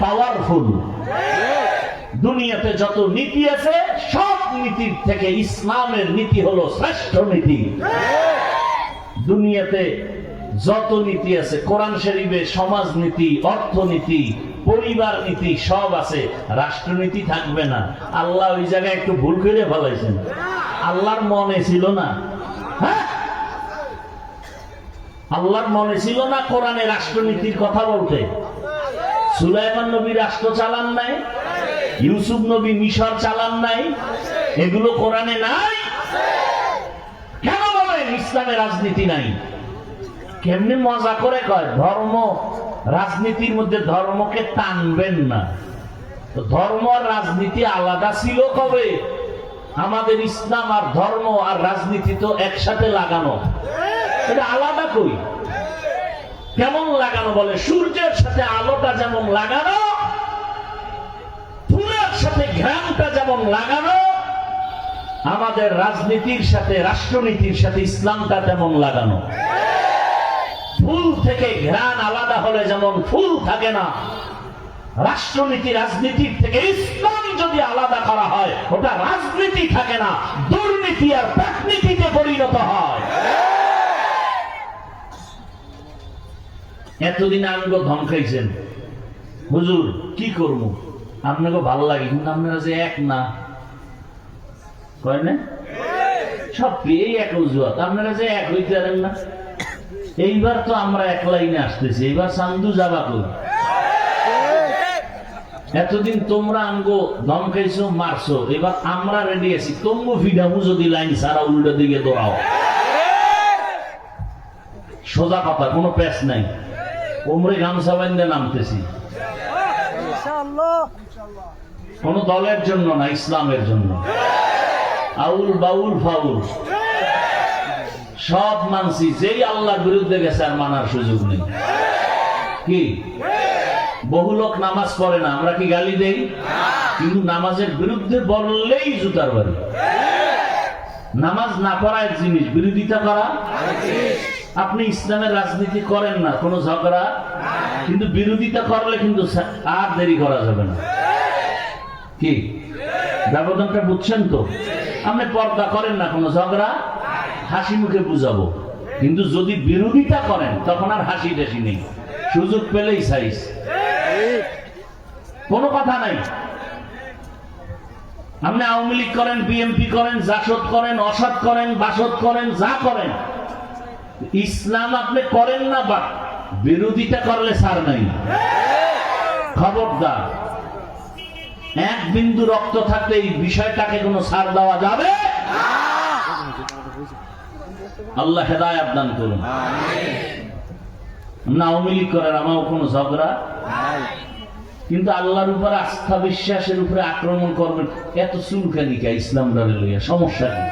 Powerful দুনিয়াতে যত নীতি আছে, সব নীতির থেকে ইসলামের নীতি হলো শ্রেষ্ঠ নীতি। দুনিয়াতে যত নীতি আছে, কোরআন শরীফে সমাজনীতি অর্থনীতি, পরিবার নীতি, সব আছে। রাষ্ট্রনীতি থাকবে না। আল্লাহ ওই জায়গায় একটু ভুল করে ফেলাইছেন। আল্লাহর মনে ছিল না। হ্যাঁ? আল্লাহর মনে ছিল না কোরআনে রাষ্ট্রনীতির কথা বলতে? সুলাইমান নবী রাষ্ট্র চালান নাই? ইউসুফ নবী মিশর চালান নাই? এগুলো কোরআনে নাই? কেন বলেন ইসলামে রাজনীতি নাই? কেমনি মজা করে কয়, ধর্ম, রাজনীতির মধ্যে ধর্মকে টানবেন না। ধর্ম আর রাজনীতি আলাদা ছিল কবে? আমাদের ইসলাম আর ধর্ম আর রাজনীতি তো একসাথে লাগানো। এটা আলাদা কই? কেমন লাগানো বলে? সূর্যের সাথে আলোটা যেমন লাগানো, ফুলের সাথে ঘ্রামটা যেমন লাগানো, আমাদের রাজনীতির সাথে, রাষ্ট্রনীতির সাথে ইসলামটা তেমন লাগানো। ফুল থেকে ঘ্রাণ আলাদা হলে যেমন ফুল থাকে না, রাষ্ট্রনীতি রাজনীতির থেকে ইসলাম যদি আলাদা করা হয়, ওটা রাজনীতি থাকে না, দুর্নীতি আর প্রাকনীতিতে পরিণত হয়। এতদিন আমগো ধমকাইছেন হুজুর, কি করব? আপনাকে ভালো লাগে, কিন্তু আপনারা যে এক না। সব পেয়ে এক উজুয়াত আপনারা যে এক হইতে পারেন না। এইবার তো আমরা এক লাইনে আসতেছি, এইবার সান্দু যাবা কই? এতদিন তোমরা আঙ্গো ধমকাইছো মারছো, এবার আমরা রেডি আছি। তম্বু ফিডামু যদি লাইন সারা উল্টো দিকে দৌড়াও সোজা কথা, কোনো প্যাচ নাই। ওমরে গামছা বান্ধে নামতেছি। কোন দলের জন্য না ইসলামের জন্য। আউল বাউল ফাউল। সব মানছি যেই আল্লাহর বিরুদ্ধে গেছে আর মানার সুযোগ নেই। কি? বহু লোক নামাজ পড়ে না আমরা কি গালি দেই? কিন্তু নামাজের বিরুদ্ধে বললেই জুতার বাড়ি। নামাজ না করা এক জিনিস বিরোধিতা করা? আপনি ইসলামের রাজনীতি করেন না, কোনো ঝগড়া? কিন্তু বিরোধিতা করলে কিন্তু আর দেরি করা যাবে না। কি? ব্যবধানটা বুঝছেন তো? আপনি পর্দা করেন না, কোনো ঝগড়া? হাসি মুখে বুঝাবো। কিন্তু যদি বিরোধিতা করেন, তখন আর হাসি টাসি নেই। সুযোগ পেলেই সাইজ। কোনো কথা নাই। আপনি আওয়ামী লীগ করেন, বিএনপি করেন, জাসদ করেন, অসৎ করেন, বাসদ করেন, যা করেন ইসলাম আপনি করেন না বা বিরোধিতা করলে সার নাই। খবরদার, এক বিন্দু রক্ত থাকলে এই বিষয়টাকে কোনো সার দেওয়া যাবে? আল্লাহ হেদায়াত দান করুন। না আওয়ামী লীগ করেন আমারও কোনো ঝগড়া? কিন্তু আল্লাহর উপর আস্থা বিশ্বাসের উপরে আক্রমণ করবেন, এত চুলকানি কে ইসলাম দলে লইয়া? সমস্যা কি?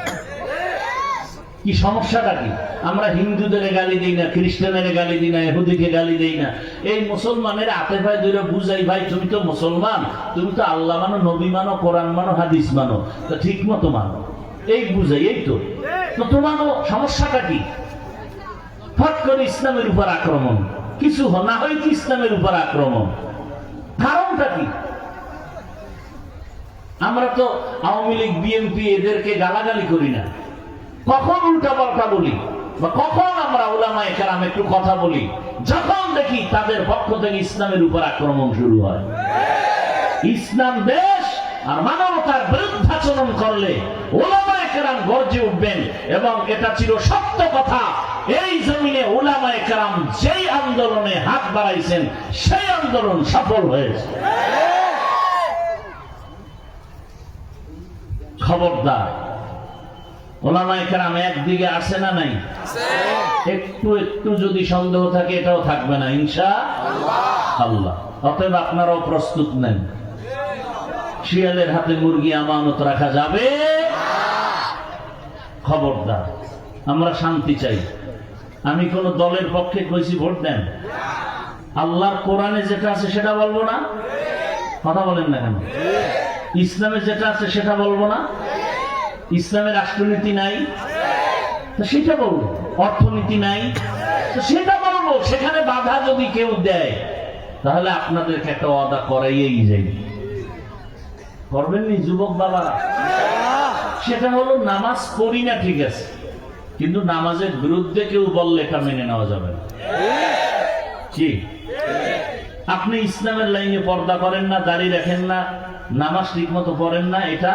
কি সমস্যাটা কি? আমরা হিন্দুদের গালি দিই না, খ্রিস্টানের গালি দিই না এহুদিকে গালি দিই না। এই মুসলমানের হাতে ভাই ধরে বুঝাই, ভাই, তুমি তো মুসলমান, তুমি তো আল্লাহ মানো, নবী মানো, কোরআন মানো, হাদিস মানো, তো ঠিক মতো মানো। এই বুঝাই, এই তো। তো তোমারও সমস্যাটা কি? ফট করে ইসলামের উপর আক্রমণ। কিছু না হয়তো ইসলামের উপর আক্রমণ। কারণটা কি? আমরা তো আওয়ামী লীগ, বিএনপি, এদেরকে গালাগালি করি না। কখন উল্টা পাল্টা বলি? বা কখন আমরা ওলামায় কেরাম একটু কথা বলি? যখন দেখি তাদের পক্ষ থেকে ইসলামের উপর আক্রমণ শুরু হয়। ইসলাম দেশ আর মানবতার বিরুদ্ধাচরণ করলে ওলামায় গর্জে উঠবেন এবং এটা ছিল সত্য কথা। এই জমিনে ওলামায় কেরাম যেই আন্দোলনে হাত বাড়াইছেন, সেই আন্দোলন সফল হয়েছে। খবরদার একটু একটু যদি সন্দেহ থাকে, এটাও থাকবে না আপনারাও প্রস্তুত নেন। শিয়ালের হাতে মুরগি আমানত রাখা যাবে? খবরদার, আমরা শান্তি চাই। আমি কোন দলের পক্ষে কইছি, ভোট দেন। আল্লাহর কোরআনে যেটা আছে, সেটা বলব না? কথা বলেন না কেন? ইসলামে যেটা আছে, সেটা বলব না? ইসলামের রাষ্ট্রনীতি নাই? তো সেটা বলব। অর্থনীতি নাই? তো সেটা বলব। সেখানে বাধা যদি কেউ দেয়, তাহলে আপনাদেরকে একটা ওয়াদা করাইয়েই যাই। করবেন নি যুবক বাবারা সেটা হলো নামাজ পড়ি না, ঠিক আছে। কিন্তু নামাজের বিরুদ্ধে কেউ বললে এটা মেনে নেওয়া যাবে না। কি? আপনি ইসলামের লাইনে পর্দা করেন না, দাড়ি রাখেন না, নামাজ ঠিক মতো পড়েন না, এটা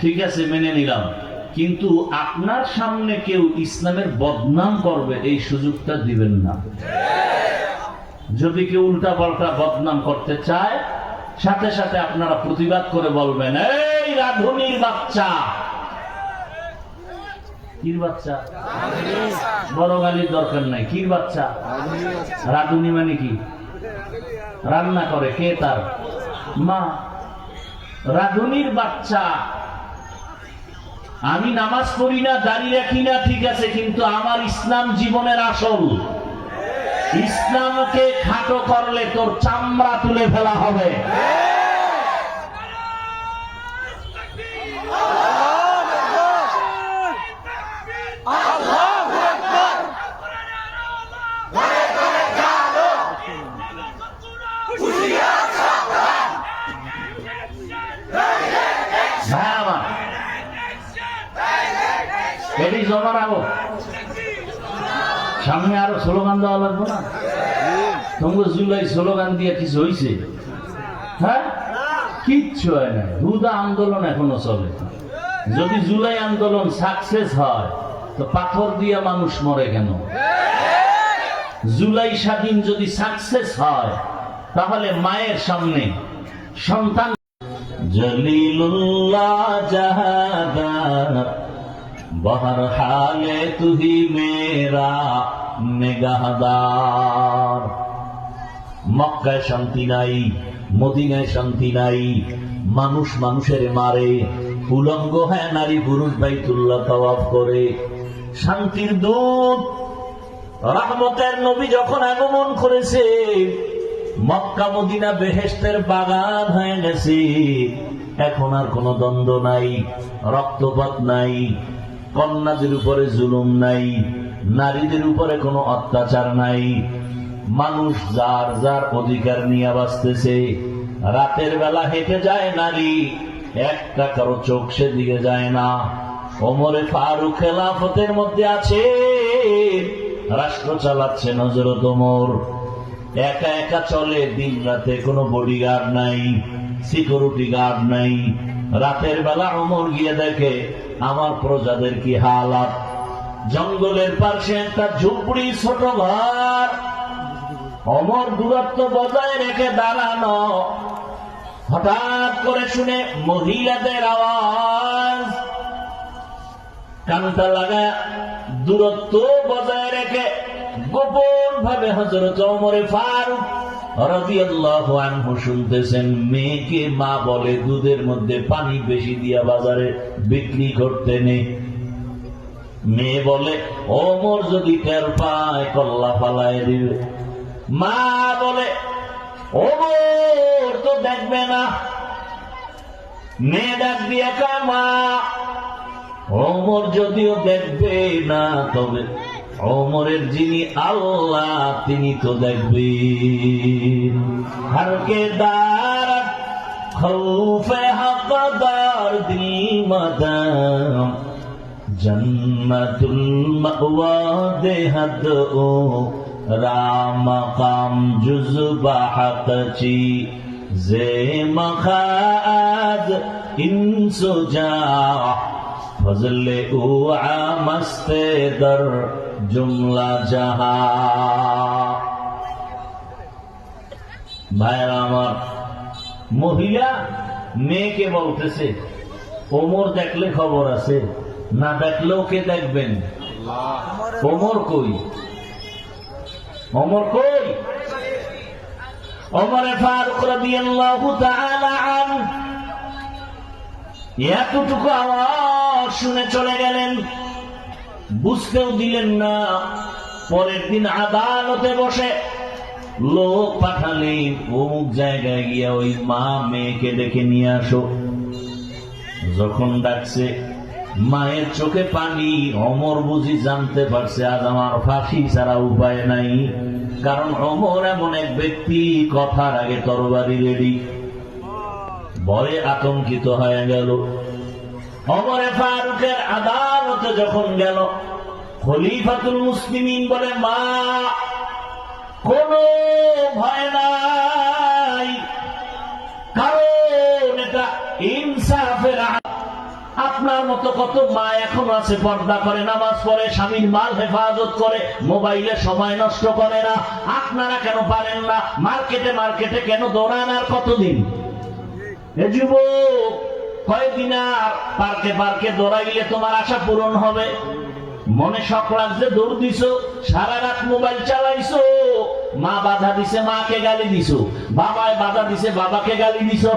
ঠিক আছে, মেনে নিলাম। কিন্তু আপনার সামনে কেউ ইসলামের বদনাম করবে, এই সুযোগটা দিবেন না। যদি কেউ উল্টা পাল্টা বদনাম করতে চায়, সাথে সাথে আপনারা প্রতিবাদ করে বলবেন, এই রাধুনির বাচ্চা। কির বাচ্চা? বড় গালির দরকার নাই, কির বাচ্চা? রাধুনি মানে কি? রান্না করে, কে তার? মা। রাধুনির বাচ্চা। আমি নামাজ পড়ি না দাঁড়িয়ে রাখি না, ঠিক আছে, কিন্তু আমার ইসলাম জীবনের আসল। ইসলামকে খাটো করলে তোর চামড়া তুলে ফেলা হবে। স্লোগান দেওয়া লাগবে না? তোমাকে জুলাই স্লোগান দিয়ে কিছু হয়েছে হ্যাঁ? কিচ্ছু হয় না হুদা আন্দোলন এখনও চলে। যদি জুলাই আন্দোলন সাকসেস হয়, তো পাথর দিয়ে মানুষ মরে কেন? জুলাই স্বাধীন যদি সাকসেস হয়, তাহলে মায়ের সামনে সন্তান জলিলুল্লাহ জাহাদার বহর হালে তুহি মেরা। নিগাহদার। মক্কায় শান্তি নাই, মদিনায় শান্তি নাই, মানুষ মানুষের মারে, উলঙ্গ হয় নারী পুরুষ বাইতুল্লাহ তওয়াফ করে। শান্তির দূত, রহমতের নবী যখন আগমন করেছে, মক্কা মদিনা বেহেস্তের বাগান হয়ে গেছে। এখন আর কোনো দ্বন্দ্ব নাই, রক্তপাত নাই, কন্যাদের উপরে জুলুম নাই। নারীদের উপরে কোনো অত্যাচার নাই। মানুষ যার যার অধিকার নিয়ে বাঁচতেছে। রাতের বেলা হেঁটে যায় নারী, একটা কারও চোখ সেদিকে যায় না। ওমরে ফারুক খেলাফতের মধ্যে আছে, রাষ্ট্র চালাচ্ছে নজরত ওমর। একা একা চলে দিন রাতে কোনো বডিগার্ড নাই সিকিউরিটি গার্ড নাই। রাতের বেলা অমর গিয়ে দেখে, আমার প্রজাদের কি হালাত? জঙ্গলের পাশে একটা ঝুপড়ি ছোট ঘর। অমর দূরত্ব বজায় রেখে দাঁড়ানো। হঠাৎ করে শুনে মহিলাদের আওয়াজ। কানটা লাগা দূরত্ব বজায় রেখে গোপন ভাবে হজরত অমরে ফারুক মেয়েকে মা বলে দুধের মধ্যে পানি বেশি দিয়া বাজারে বিক্রি করতে নেই মেয়ে বলে ওমর যদি টের পায়, কল্লা ফালায় দিবে। মা বলে ওমর তো দেখবে না। মেয়ে দিয়ে কয়, মা ওমর যদিও দেখবে না, তবে ওমরের যিনি আল্লাহ, তিনি তো দেখবেন হারকে দার খৌফে হকদার দিল মাদাম জন্নতুল মাওয়া ও রাম কাম জুজবা হকচি জে মখাদ ইনসু ইনসুজা ফজলে ও আমস্তে দর জুমলা জাহা। ভাইরা আমার, মহিলা মেয়েকে বলতেছে, ওমর দেখলে খবর আছে না দেখলেও কে দেখবেন? ওমর কই? ওমর কই? ওমরে ফারুক রাদিয়াল্লাহু তাআলা আনহু এতটুকু আওয়াজ শুনে চলে গেলেন। বুঝতেও দিলেন না পরের দিন আদালতে বসে লোক পাঠালেন অমুক জায়গায় গিয়া ওই মা মেয়েকে দেখে নিয়ে আসো। যখন ডাকছে মায়ের চোখে পানি, অমর বুঝি জানতে পারছে আজ আমার ফাঁসি ছাড়া উপায় নাই। কারণ অমর এমন এক ব্যক্তি, কথার আগে তরবারি রেডি। ভয়ে আতঙ্কিত হয়ে গেল। অমরে ফারুকের আদালতে যখন গেল, খলিফাতুল মুসলিমিন বলে, মা, কোন ভয় নাই। কারণ এটা ইনসাফের আপনার মতো কত মা এখন আছে, পর্দা করে, নামাজ পড়ে, স্বামীর মাল হেফাজত করে, মোবাইলে সময় নষ্ট করে না। আপনারা কেন পারেন না? মার্কেটে মার্কেটে কেন দৌড়ান আর কতদিন? যুবক কয়েকদিন আর পার্কে পার্কে দৌড়াইলে তোমার আশা পূরণ হবে? মনে শখ লাগছে, দৌড় দিছো, সারা রাত মোবাইল চালাইছো, মা বাধা দিছে, মাকে গালি দিছো, বাবায় বাধা দিছে, বাবাকে গালি দিছো।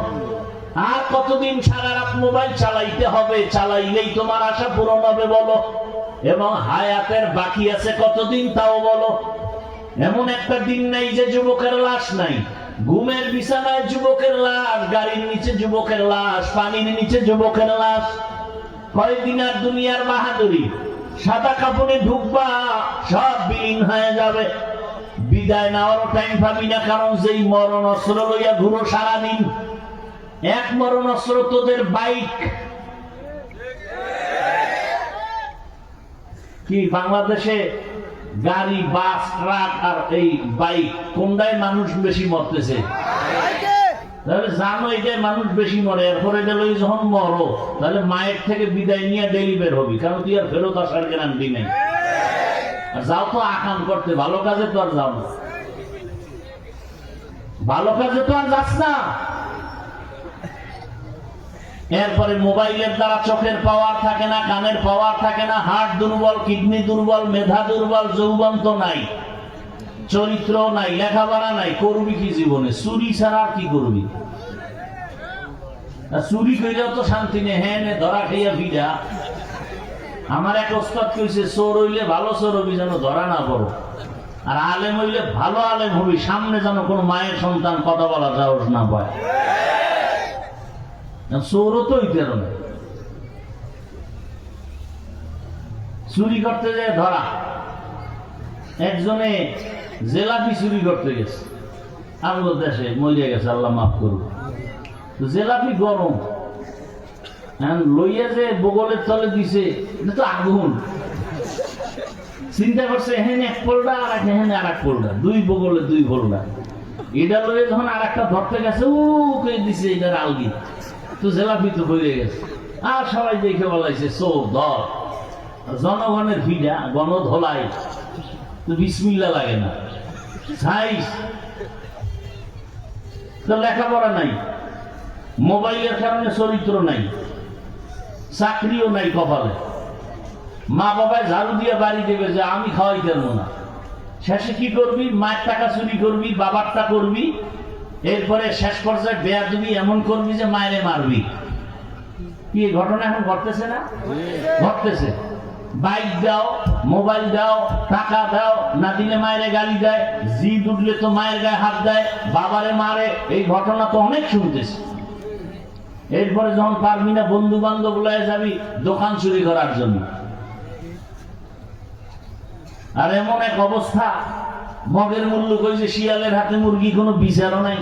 আর কতদিন সারা রাত মোবাইল চালাইতে হবে? চালাইলেই তোমার আশা পূরণ হবে, বলো। এবং হায়াতের বাকি আছে কতদিন তাও বলো। এমন একটা দিন নাই যে যুবকের লাশ নাই। ঘুমের বিছানায় যুবকের লাশ, গাড়ির নিচে যুবকের লাশ, পানির নিচে যুবকের লাশ। কয়েকদিন আর দুনিয়ার বাহাদুরি? সাদা কাপড়ে ঢুকবা, সব বিলীন হয়ে যাবে। বিদায় নেওয়ারও টাইম পাবি না, কারণ যেই মরণ অস্ত্র লইয়া ঘুরো সারাদিন। এক মরণ অস্ত্র তোদের বাইক। কি, বাংলাদেশে গাড়ি, বাস, ট্রাক আর এই বাইক, কোনটায় মানুষ বেশি মরতেছে? তাহলে জানো এটাই মানুষ বেশি মরে, এরপরে গেল যখন মরো, তাহলে মায়ের থেকে বিদায় নিয়ে ডেলি বের হবি, কারণ তুই আর ফেরত আসার গ্যারান্টি নেই। আর যাও তো আকাম করতে, ভালো কাজে তো আর যাও না। ভালো কাজে তো আর যাস না। এরপরে মোবাইলের দ্বারা চোখের পাওয়ার থাকে না, কানের পাওয়ার থাকে না হার্ট দুর্বল, কিডনি দুর্বল, মেধা দুর্বল, যৌবন তো নাই চরিত্র নাই, লেখাপড়া নাই, করবি কি জীবনে? চুরি ছাড়া আর কি করবি? চুরি কইলেও তো শান্তি নেই হ্যাঁ ধরা খাইয়া ভিজা আমার এক ওস্তাদ কইছে, চোর হইলে ভালো চোর হবি যেন ধরা না পড়ো। আর আলেম হইলে ভালো আলেম হবি, সামনে যেন কোনো মায়ের সন্তান কথা বলা সাহস না পায়। চোরও তো চুরি করতে যায় ধরা। একজনে জেলাপি চুরি করতে গেছে। আমগো দেশে মরিয়া গেছে, আল্লাহ মাফ করুন জেলাপি গরম। লইয়া যে বগলের তলে দিছে, এটা তো আগুন। চিন্তা করছে এখানে এক পোলটা আর এক এখানে আর এক পোলটা দুই বগলে দুই পোলটা এটা লইয়া যখন আর একটা ধরতে গেছে ও কে দিছে, এটার আলগি। তো জেলাপি হয়ে গেছে। আর সবাই দেখে বলাইছে, চোর, ধর। জনগণের ভিড়া গণ ধলাই তো বিসমিল্লা লাগে না। সাইজ। তো লেখাপড়া নাই। মোবাইলের কারণে চরিত্র নাই। চাকরিও নাই কপালে। মা বাবায় ঝাড়ু দিয়ে বাড়ি দেবে যে, আমি খাওয়াই পারব না। শেষে কি করবি? মায়ের টাকা চুরি করবি বাবারটা করবি এরপরে শেষ পর্যায়ে বেয়া দিবি এমন করবি যে মায়েরে মারবি। কি এই ঘটনা এখন ঘটতেছে না? ঘটতেছে। বাইক দাও মোবাইল দাও টাকা দাও না দিলে মায়ের গালি দেয় জি উঠলে তো মায়ের গায়ে হাত দেয় বাবারে মারে এই ঘটনা তো অনেক শুনতেছি। এরপরে যখন পারবি না বন্ধু বান্ধব যাবি দোকান চুরি করার জন্য। আর এমন এক অবস্থা মগের মূল্য কইছে শিয়ালের হাতে মুরগি কোনো বিচারও নাই।